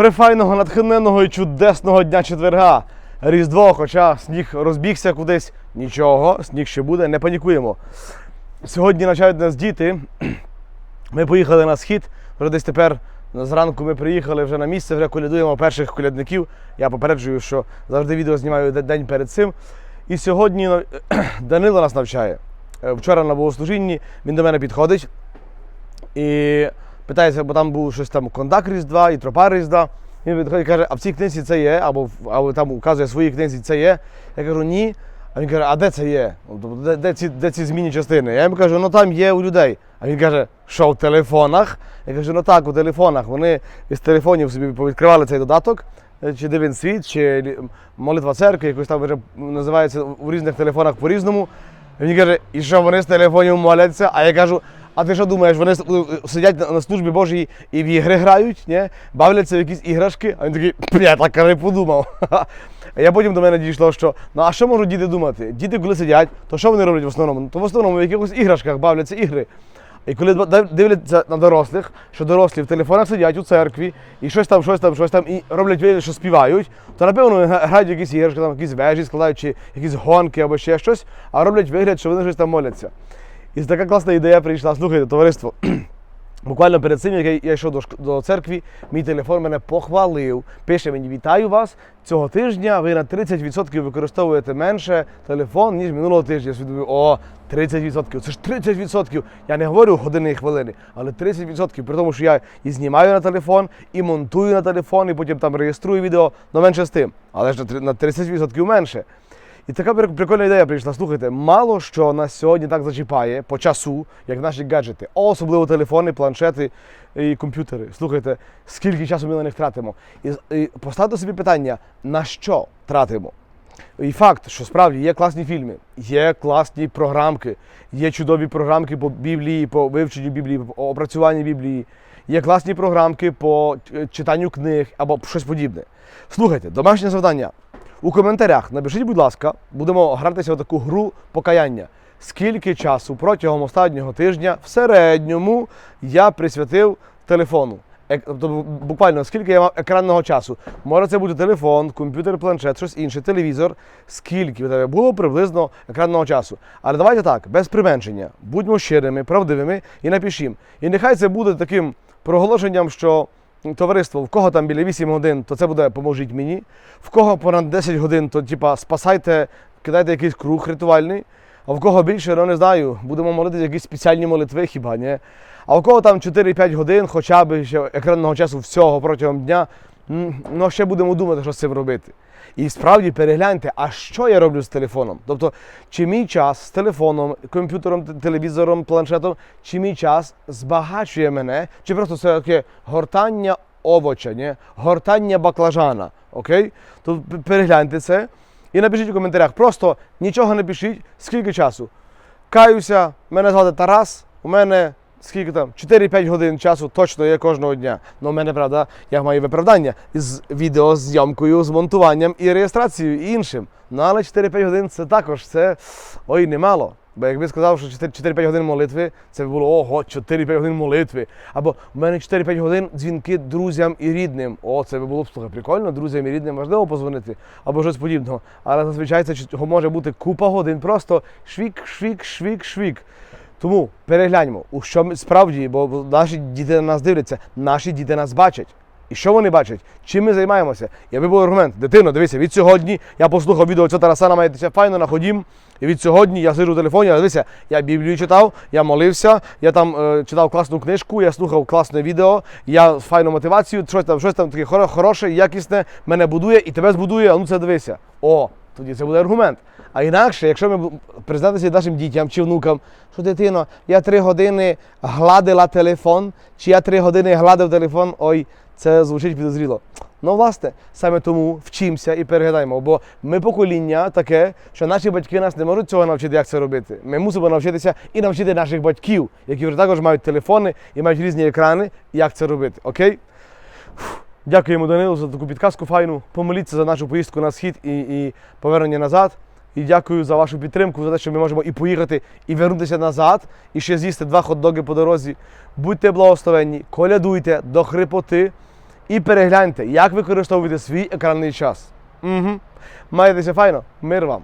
прифайного, натхненного і чудесного дня четверга. Різдво, хоча сніг розбігся кудись, нічого, сніг ще буде, не панікуємо. Сьогодні навчають нас діти. Ми поїхали на схід, вже десь тепер зранку ми приїхали вже на місце, вже колядуємо перших колядників. Я попереджую, що завжди відео знімаю день перед цим. І сьогодні Данило нас навчає. Е, Вчора на богослужінні він до мене підходить і питається, бо там був щось там кондак Різдва і тропа Різдва. Він підходить і каже, а в цій книзі це є, або, або там указує в своїй книзі це є. Я кажу, ні. А він каже, а де це є? Ну, тобто, Де, де, ці, де ці змінні частини? Я йому кажу, ну там є у людей. А він каже, що в телефонах? Я кажу, ну так, у телефонах. Вони із телефонів собі повідкривали цей додаток, е, чи дивін світ, чи молитва церкви, якось там вже називається в різних телефонах по-різному. Він каже, і що вони з телефонів моляться? А я кажу, а ти що думаєш, вони е, сидять на- службі Божій і в ігри грають, ні? бавляться в якісь іграшки, а він такий, я так не подумав. А я потім до мене дійшло, що ну а що можуть діти думати? Діти, коли сидять, то що вони роблять в основному? То в основному в якихось іграшках бавляться ігри. І коли дивляться на дорослих, що дорослі в телефонах сидять у церкві і щось там, щось там, щось там, і роблять вигляд, що співають, то напевно грають якісь іграшки, там якісь вежі складають, чи якісь гонки або ще щось, а роблять вигляд, що вони щось там моляться. І така класна ідея прийшла. Слухайте, товариство. Буквально перед цим, як я- йшов до, церкви, мій телефон мене похвалив. Пише мені: вітаю вас. Цього тижня ви на 30% використовуєте менше телефон, ніж минулого тижня. Я собі о, 30%. Це ж 30%. Я не говорю години і хвилини, але 30%. При тому, що я і знімаю на телефон, і монтую на телефон, і потім там реєструю відео, ну менше з тим. Але ж на 30% менше. І така прикольна ідея прийшла. Слухайте, мало що нас сьогодні так зачіпає по часу, як наші гаджети, особливо телефони, планшети і комп'ютери. Слухайте, скільки часу ми на них тратимо. І, і поставте собі питання, на що тратимо. І факт, що справді є класні фільми, є класні програмки, є чудові програмки по Біблії, по вивченню Біблії, по опрацюванню Біблії, є класні програмки по е, читанню книг або щось подібне. Слухайте, домашнє завдання. У коментарях напишіть, будь ласка, будемо гратися в таку гру покаяння. Скільки часу протягом останнього тижня в середньому я присвятив телефону? Тобто буквально скільки я мав екранного часу. Може це бути телефон, комп'ютер, планшет, щось інше, телевізор. Скільки у тебе було приблизно екранного часу. Але давайте так, без применшення. Будьмо щирими, правдивими і напишімо. І нехай це буде таким проголошенням, що товариство, в кого там біля 8 годин, то це буде поможіть мені. В кого понад 10 годин, то типа спасайте, кидайте якийсь круг ритуальний. А в кого більше, ну не знаю, будемо молити якісь спеціальні молитви, хіба ні? А в кого там 4-5 годин, хоча б ще екранного часу всього протягом дня, ну ще будемо думати, що з цим робити. І справді перегляньте, а що я роблю з телефоном? Тобто, чи мій час з телефоном, комп'ютером, телевізором, планшетом, чи мій час збагачує мене, чи просто це таке гортання овоча, ні? гортання баклажана. Окей? То перегляньте це і напишіть у коментарях. Просто нічого не пишіть, скільки часу. Каюся, мене звати Тарас, у мене скільки там 4-5 годин часу точно є кожного дня. Ну, у мене, правда, я маю виправдання з відеозйомкою, з монтуванням і реєстрацією і іншим. Ну, але 4-5 годин це також це ой, немало. Бо якби сказав, що 4-5 годин молитви, це б було ого, 4-5 годин молитви. Або в мене 4-5 годин дзвінки друзям і рідним. О, це би було б слухай, прикольно, друзям і рідним важливо позвонити або щось подібного. Але зазвичай це може бути купа годин. Просто швік, швік, швік, швік. Тому перегляньмо, у що справді, бо наші діти на нас дивляться, наші діти нас бачать. І що вони бачать? Чим ми займаємося? Я був аргумент. Дитино, дивися, від сьогодні я послухав відео цього Тараса намається файно находім. І від сьогодні я сиджу в телефоні, дивися, я Біблію читав, я молився, я там е, читав класну книжку, я слухав класне відео, я файну мотивацію, щось там, щось там таке хоро- хороше, якісне, мене будує і тебе збудує, а ну це дивися. О, тоді це буде аргумент. А інакше, якщо ми признатися нашим дітям чи внукам, що дитино, я три години гладила телефон, чи я три години гладив телефон, ой, це звучить підозріло. Ну, власне, саме тому вчимося і переглядаємо, бо ми покоління таке, що наші батьки нас не можуть цього навчити, як це робити. Ми мусимо навчитися і навчити наших батьків, які вже також мають телефони і мають різні екрани, як це робити. Окей? Фух. Дякуємо Данилу за таку підказку файну. Помоліться за нашу поїздку на схід і, і повернення назад. І дякую за вашу підтримку, за те, що ми можемо і поїхати, і вернутися назад, і ще з'їсти два хот-доги по дорозі. Будьте благословенні, колядуйте до хрипоти. і перегляньте, як використовувати свій екранний час. Угу. Маєтеся файно, мир вам!